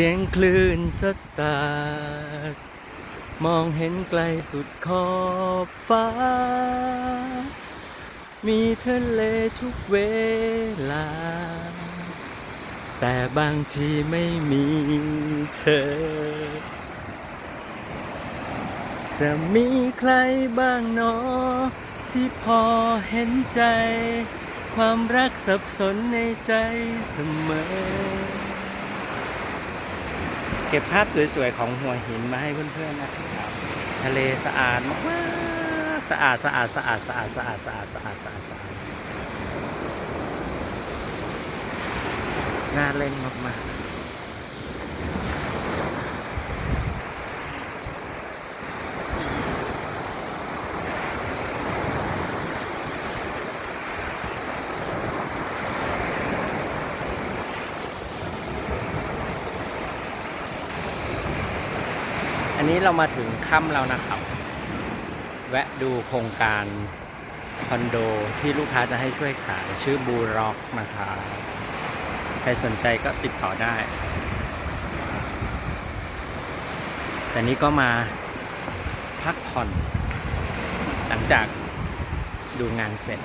สียงคลื่นสัดสาดมองเห็นไกลสุดขอบฟ้า มีทะเลทุกเวลา แต่บางทีไม่มีเธอ จะมีใครบ้างเนอที่พอเห็นใจ ความรักสับสนในใจเสมอ เก็บภาพสวยๆ ของหัวหินมาให้เพื่อนๆนะครับ ทะเลสะอาดมากๆสะอาดสะอาดสะอาดสะอาดสะอาดสะอาดสะอาดสะอาดสะอาดน่าเล่นมากๆ นี้เรามาถึงค่ำแล้วนะครับ แวะดูโครงการคอนโดที่ลูกค้าจะให้ช่วยขายชื่อบูร็อกนะคะใครสนใจก็ติดต่อได้ แต่นี้ก็มาพักผ่อน หลังจากดูงานเสร็จ